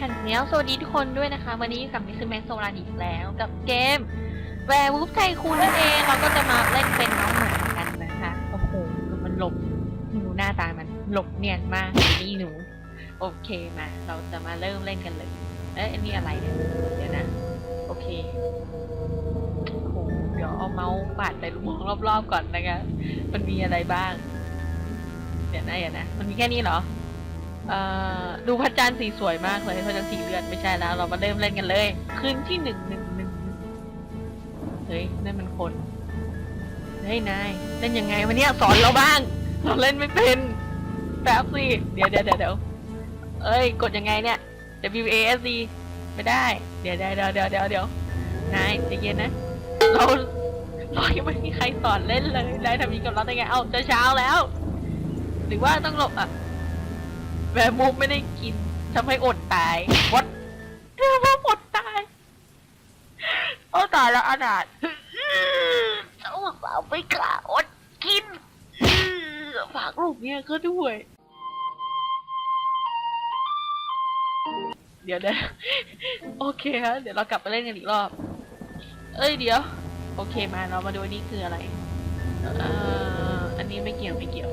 ฮันเนียวสวัสดีทุกคนด้วยนะคะ วันนี้กับมิสแม็กโซลาอีกแล้วกับเกมแวร์วูฟไทคูนนั่นเองเราก็จะมาเล่นเป็นน้องหมากันนะคะโอ้โหมันหลบดูหน้าตามันหลบเนียนมากนี่หนู โอเคมา เราจะมาเริ่มเล่นกันเลย เอ๊ะอันนี้อะไรเนี่ยเดี๋ยวนะ โอเคโอ้โหเดี๋ยวเอาเมาส์ปาดไปมองรอบๆก่อนนะคะมันมีอะไรบ้าง เดี๋ยวนะเดี๋ยวนะมันมีแค่นี้เหรอ ดูพระจันทร์สีสวยมากเลยพระจันทร์สีเลือดไม่ใช่แล้ว เรามาเริ่มเล่นกันเลยคืนที่หนึ่งหนึ่งหนึ่งเฮ้ยนั่นมันคนเฮ้ยนายเล่นยังไงวะเนี่ยสอนเราบ้าง เราเล่นไม่เป็นแป๊บสิเดี๋ยวเดี๋ยวเดี๋ยวเดี๋ยวเอ้ย กดยังไงเนี่ย W A S D ไม่ได้ เดี๋ยวเดี๋ยวเดี๋ยวเดี๋ยวเดี๋ยวเดี๋ยวนายใจเย็นนะ เราเรายังไม่มีใครสอนเล่นเลยนายทำย่างนี้กับเราได้ไง เอ้าจะเช้าแล้ว หรือว่าต้องหลบอะ แวร์มูฟไม่ได้กินทำให้อดตายวัดเรียกว่าอดตายโอ้ตายแล้วอนาถเอาสาวไปกล้าอดกินฝากลูกเนี่ยก็ด้วย เดี๋ยวเดี๋ยวโอเคฮะเดี๋ยวเรากลับไปเล่นกันอีกรอบ เอ้ยเดี๋ยว โอเคมาเรามาดูนี่คืออะไรเอออันนี้ไม่เกี่ยวไม่เกี่ยว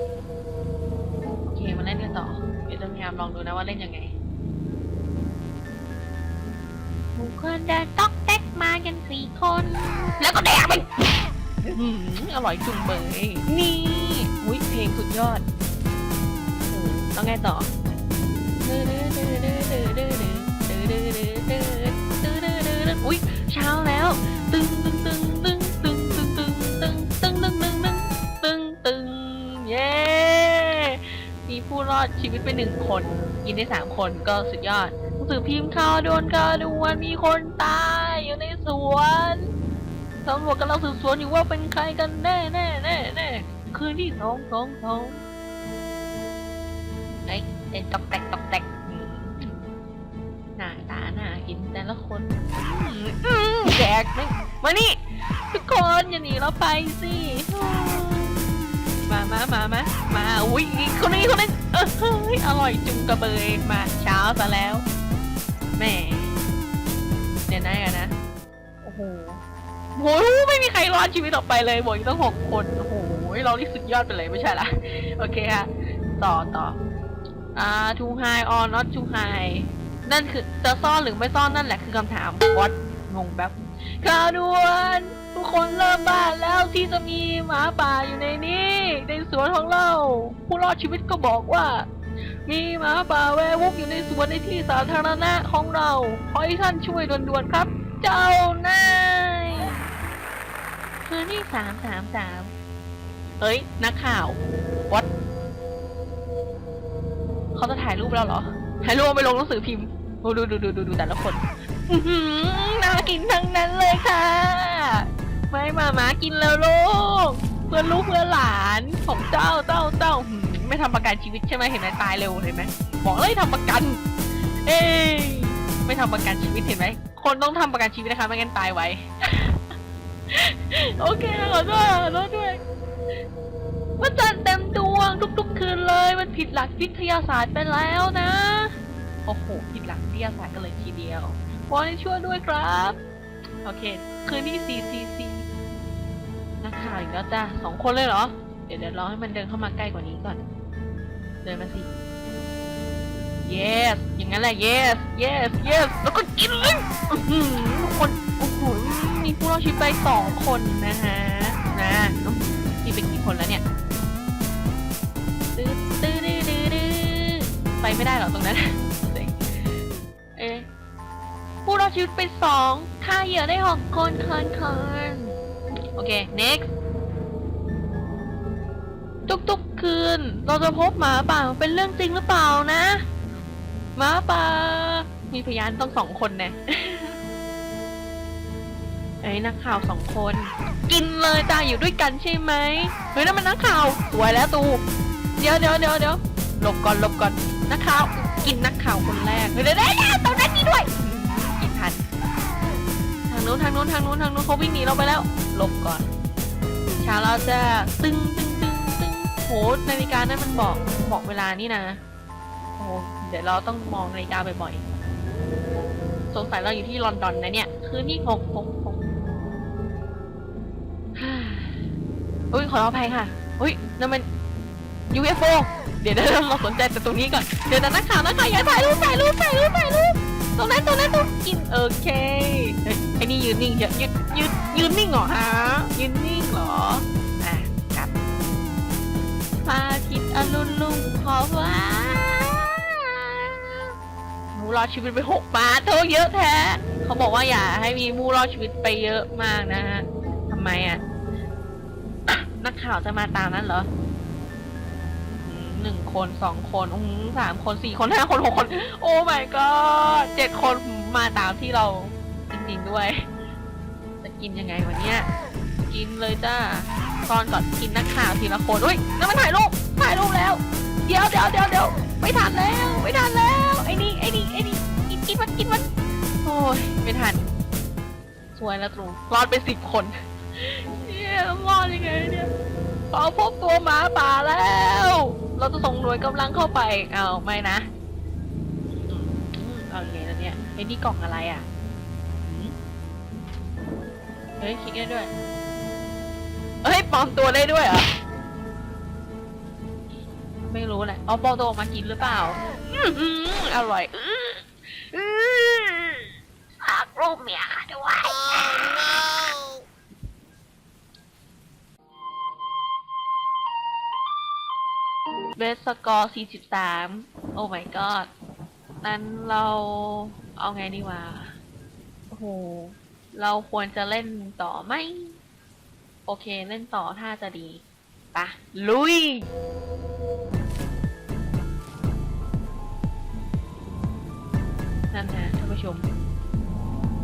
โอเคมาเล่นกันต่อายามลองดูนะว่าเล่นยังไงบุคคลเดินต๊อกแต๊กมากันสี่คน แล้วก็แดกมันอืมอร่อยจุงเบยนี่อุ้ยเพลงสุดยอดโอ้ต้องไงต่ออุ้ยเช้าแล้ว ตึงตึงตึงตึง มีผู้รอดชีวิตไปหนึ่งคน กินได้สามคนก็สุดยอดหนังสือพิมพ์ข่าวโดนกาดวนมีคนตายอยู่ในสวนตำรวจกำลังสืบสวนอยู่ว่าเป็นใครกันแน่แน่แน่แน่คืนที่สองสองสองไอ้เต้นตอกแตกตอกแตกอืมหน้าตาหน้ากินแต่ละคนอืมอืมแจกไหมมานี่ทุกคนอย่าหนีเราไปสิ มามามามามาอุ้ยคนนี้คนนี้เออเฮ้ยอร่อยจุงกระเบยมาเช้าซะแล้วแหมเดี๋ยวนะกันนะโอ้โหโหไม่มีใครรอดชีวิตออกไปเลยบอกตั้งหกคนโอ้โหเรานี่สุดยอดไปเลยไม่ใช่ละโอเคค่ะต่อต่ออ่า too high or not too high นั่นคือจะซ่อนหรือไม่ซ่อนนั่นแหละคือคำถาม what งงแบบข่าวด่วน ทุกคนเริ่มบ้านแล้วที่จะมีหมาป่าอยู่ในนี้ในสวนของเรา ผู้รอดชีวิตก็บอกว่า มีหมาป่าแวร์วุกอยู่ในสวนในที่สาธารณะของเราขอให้ท่านช่วยด่วนๆครับ เจ้านายคืนที่สามสามสามเฮ้ยนักข่าว what เขาจะถ่ายรูปเราเหรอถ่ายรูปไปลงหนังสือพิมพ์ดูดูดูดูดูแต่ละคนน่ากินทั้งนั้นเลยค่ะ ไม่มามากินแล้วลูกเพื่อนลูกเพื่อนหลานของเจ้าเจ้าเจ้าหืมไม่ทำประกันชีวิตใช่ไหมเห็นไหมตายเร็วเห็นไหมบอกเลยทำประกัน เอ้ยไม่ทำประกันชีวิตเห็นไหมคนต้องทำประกันชีวิตนะคะไม่งั้นตายไวโอเคขอโทษขอโทษด้วยมันจันทร์เต็มดวงทุกๆคืนเลยมันผิดหลักวิทยาศาสตร์ไปแล้วนะโอ้โหผิดหลักวิทยาศาสตร์กันเลยทีเดียววอนให้ช่วยด้วยครับ โอเค คืนที่ CCC นักข่าวอีก แล้วจ้ะสองคนเลยเหรอ เดี๋ยวเดี๋ยวรอให้มันเดินเข้ามาใกล้กว่านี้ก่อน เดินมาสิ yes อย่างนั้นแหละ yes yes yes แล้วก็กินเลยทุกคนโอ้โหมีผู้รอดชีวิตไปสองคนนะฮะนะนี่เป็นกี่คนแล้วเนี่ยตื้อตื้อดื้อดื้อดื้อไปไม่ได้หรอตรงนั้นเอ๊ผู้รอดชีวิตไปสองฆ่าเหยื่อได้หกคนคนคนโอเค next ทุกๆคืน เราจะพบหมาป่าเป็นเรื่องจริงหรือเปล่านะหมาป่า มีพยานต้องสองคนแน่ไอ้นักข่าวสองคน กินเลยจ้าอยู่ด้วยกันใช่ไหมเฮ้ยนั่นมันนักข่าวสวยแล้วตูเดี๋ยวเดี๋ยวเดี๋ยวเดี๋ยวหลบก่อนหลบก่อนนักข่าวกินนักข่าวคนแรกเดี๋ยเดี๋ยวเดี๋ยวตรงนั้นนี่ด้วยกินทันทางนู้นทางนู้นทางนู้นทางนู้นเขาวิ่งหนีเราไปแล้วหลบก่อนเช้าเราจะตึงตึงตึงตึง โหนาฬิกานั่นมันบอกบอกเวลานี่นะ โอ้เดี๋ยวเราต้องมองนาฬิกาบ่อยๆ สงสัยเราอยู่ที่ลอนดอนนะเนี่ย คืนที่หกหกหกอุ้ยขออภัยค่ะอุ้ยนั่นมัน UFO เดี๋ยวเราสนใจแต่ตรงนี้ก่อน เดี๋ยวนะนักข่าวนักข่าวอย่าถ่ายรูปถ่ายรูปถ่ายรูปถ่ายรูปตรงนั้นตรงนั้นตรงกินโอเคไอ้นี่ยืนนิ่งเยวยืนยืนยืนนิ่งเหรอฮะยืนนิ่งเหรอ รอดชีวิตไปหกปาโทเยอะแท้เขาบอกว่าอย่าให้มีหมูรอดชีวิตไปเยอะมากนะฮะทำไมอะ นักข่าวจะมาตามนั้นเหรอหนึ่งคนสองคนอืมสามคนสี่คนห้าคนหกคน โอ้ my god เจ็ดคนมาตามที่เราจริงๆด้วย จะกินยังไงวันเนี้ยกินเลยจ้าตอนก่อนกินนักข่าวทีละคนอุ้ยนั่นมันถ่ายรูปถ่ายรูปแล้ว เดี๋ยวเดี๋ยวเดี๋ยวเดี๋ยวไม่ทันแล้วไม่ทันแล้ว ไอ้นี่ไอ้นี่ไอ้นี่กินกินมันกินมันโอ้ยไม่ทันสวยแล้วตรงรอดไปสิบคนเนี่ยรอดยังไงเนี่ยเราพบตัวหมาป่าแล้ว เราจะส่งหน่วยกำลังเข้าไปเอาไม่นะเอาอย่างไงแล้วเนี่ยไอ้นี่กล่องอะไรอะเฮ้ยคลิกได้ด้วยเฮ้ยปลอมตัวได้ด้วยเหรอ ไม่รู้แหละเอาปอมตัวออกมากินหรือเปล่าอื้อหืออร่อยอื้ออื้อฝากรูปเมียค่ะด้วย เบสสกอร์43 โอ้ my god นั้นเราเอาไงดีวะ โอ้โห เราควรจะเล่นต่อไหม โอเค เล่นต่อถ้าจะดี ปะ ลุย ชม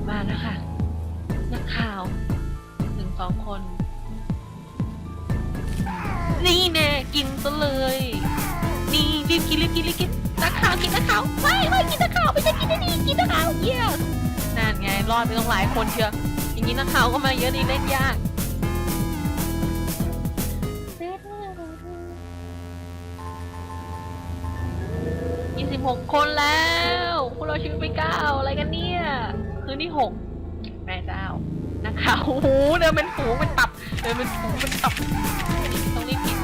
มาแล้วค่ะ นักข่าวหนึ่งสองคน นี่แน่กินซะเลย นี่รีบกินรีบกินรีบกินนักข่าวกินนักข่าวไม่ไม่กินนักข่าวไม่ใช่กินได้ดีกินนักข่าวเยี่ยนั่นไงรอดไปต้องหลายคนเชียวอย่างนี้นักข่าวก็มาเยอะดีเล่นยาก ยี่สิบหกคนแล้วพวกเราชีวิตไปเก้าอะไรกันเนี่ย คืนที่หกแม่เจ้านักข่าวโอ้โหเดินเป็นฝูงเป็นตับ เดินเป็นฝูงเป็นตับต้องรีบกิน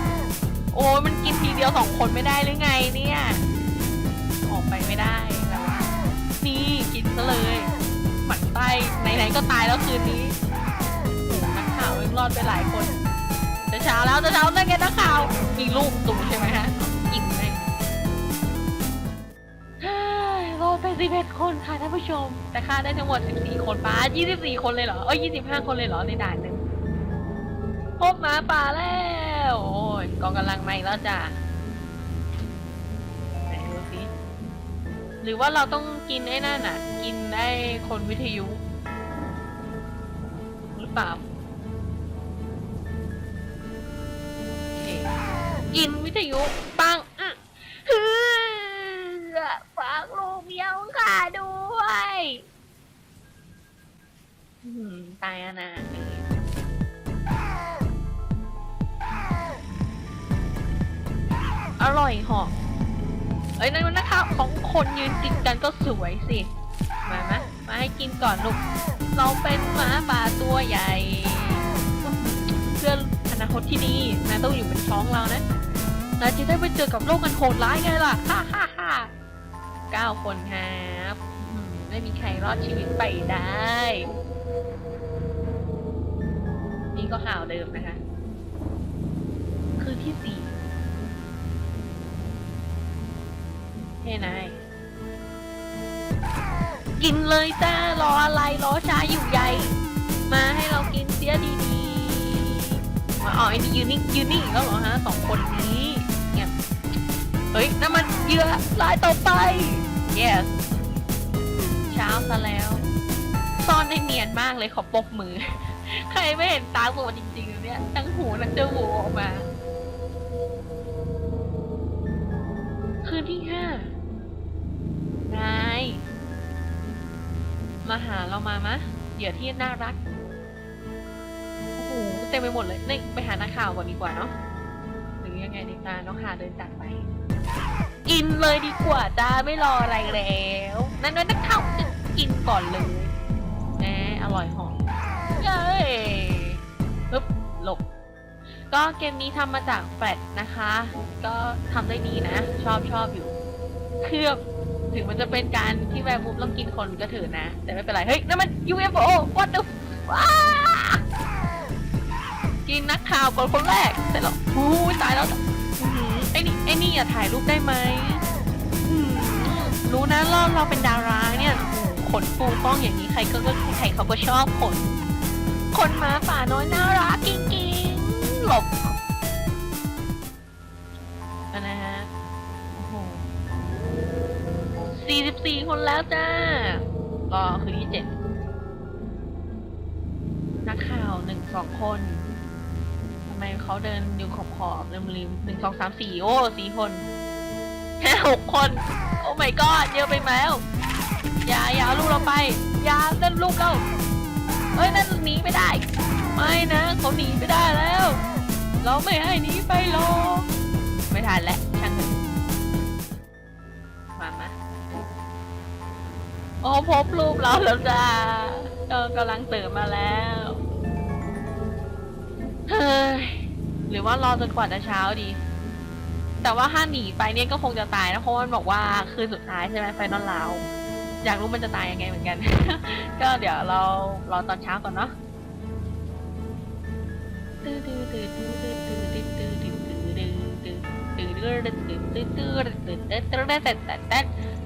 โอ้ยมันกินทีเดียวสองคนไม่ได้หรือไงเนี่ย ออกไปไม่ได้แล้วอะนี่กินซะเลยหมันไส้ไหนๆก็ตายแล้วคืนนี้นักข่าวยังรอดไปหลายคนจะเช้าแล้วจะเช้าแล้วไงนักข่าวมีลูกตู่ใช่ไหมฮะ 31 คนค่ะท่านผู้ชม แต่ฆ่าได้ทั้งหมด 14 คนป้า24 คนเลยเหรอเอ้ย25 คนเลยเหรอในด่านหนึ่งพบหมาป่าแล้ว โอ้ยกองกำลังมาอีกแล้วจ้ะไหนดูสิหรือว่าเราต้องกินไอ้นั่นอะ กินได้คนวิทยุ หรือเปล่า กินวิทยุปัง ด้วยอื้อหือตายอนาอร่อยหอะเอ้ยนั่นนะคะของคนยืนกินกันก็สวยสิ มาไหมมาให้กินก่อนลูก เราเป็นหมาป่าตัวใหญ่ เพื่ออนาคตที่ดีนายต้องอยู่บนท้องเรานะนายจะได้ไปเจอกับโลกกันโหดร้ายไงล่ะ ฮ่าฮ่าฮ่าเก้าคนครับ ไม่มีใครรอดชีวิตไปได้ นี่ก็ข่าวเดิมนะคะ คือที่สี่เฮ้นายกินเลยจ้ารออะไรรอช้าอยู่ใหญ่ มาให้เรากินเสียดีๆมาอ๋อไอ้นี่ยืนนิ่งยืนนิ่งกแล้วเหรอฮะสองคนนี้เงียเฮ้ยนั่นมันเยื่อรายต่อไป yes เช้าซะแล้ว ซ่อนได้เนียนมากเลยขอปรบมือ ใครไม่เห็นตาบอดจริงๆเนี่ยทั้งหูทั้งจมูกออกมา คืนที่ห้านายมาหาเรามามะเหยื่อที่น่ารัก โอ้โหเต็มไปหมดเลยนี่ไปหานักข่าวก่อนดีกว่าเนาะหรือยังไงดีตาน้องหาเดินจากไป กินเลยดีกว่าจ้าไม่รออะไรแล้ว นั่นนั่นนักข่าว ก่อนเลยแหมอร่อยหอมเย้ปึ๊บหลบ ก็เกมนี้ทำมาจากแฟลชนะคะ ก็ทำได้ดีนะ ชอบชอบอยู่ เคลือบถึงมันจะเป็นการที่แวร์บูฟต้องกินคนก็เถือนะ แต่ไม่เป็นไร เฮ้ยนั่นมัน UFO what the ว้ากินนักข่าวก่อนคนแรกเสร็จแล้วอู้ยตายแล้วไอ้นี่ไอ้นี่อย่าถ่ายรูปได้ไหมรู้นะเราเราเป็นดาราเนี่ย ขนฟูฟ้องอย่างนี้ใครก็ก็ใครเขาก็ชอบขนคนหมาป่าน้อยน่ารักกิ้งกิ้งหลบนะฮะโอ้โหสี่สิบสี่คนแล้วจ้า ก็คือที่เจ็ดนักข่าวหนึ่งสองคนทำไมเขาเดินอยู่ขอบขอบริมริมหนึ่งสองสามสี่โอ้สี่คนแค่หกคน โอ้ my god เยอะไปไหมว อย่าอย่าเอาลูกเราไป อย่าเล่นลูกเราเอ้ยนั่นหนีไม่ได้ ไม่นะเขาหนีไม่ได้แล้ว เราไม่ให้หนีไปหรอกไม่ทันแล้วช่างเถอะมามาโอ้พบรูปเราแล้วจ้าเออกำลังตื่นมาแล้วเฮ้ยหรือว่ารอจนกว่าจะเช้าดี แต่ว่าถ้าหนีไปเนี่ยก็คงจะตายนะเพราะมันบอกว่าคืนสุดท้ายใช่ไหมไฟนอลลาว อยากรู้มันจะตายยังไงเหมือนกัน ก็เดี๋ยวเรารอตอนเช้าก่อนเนาะ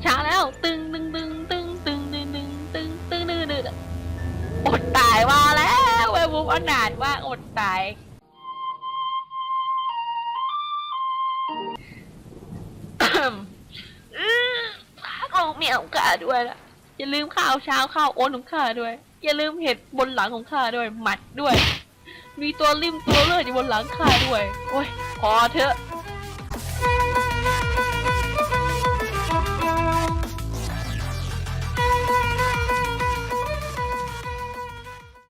เช้าแล้ว ตึงตึงตึงตึงตึงตึงตึงตึงตึงตึงตึงอดตายมาแล้วเวบุบอนาถว่าอดตาย เอาเมียของข้าด้วยล่ะ อย่าลืมข้าวเช้าข้าวโอ๊ตของข้าด้วย อย่าลืมเห็ดบนหลังของข้าด้วย หมัดด้วย มีตัวริมตัวเลือดอยู่บนหลังข้าด้วย โอ้ยพอเถอะ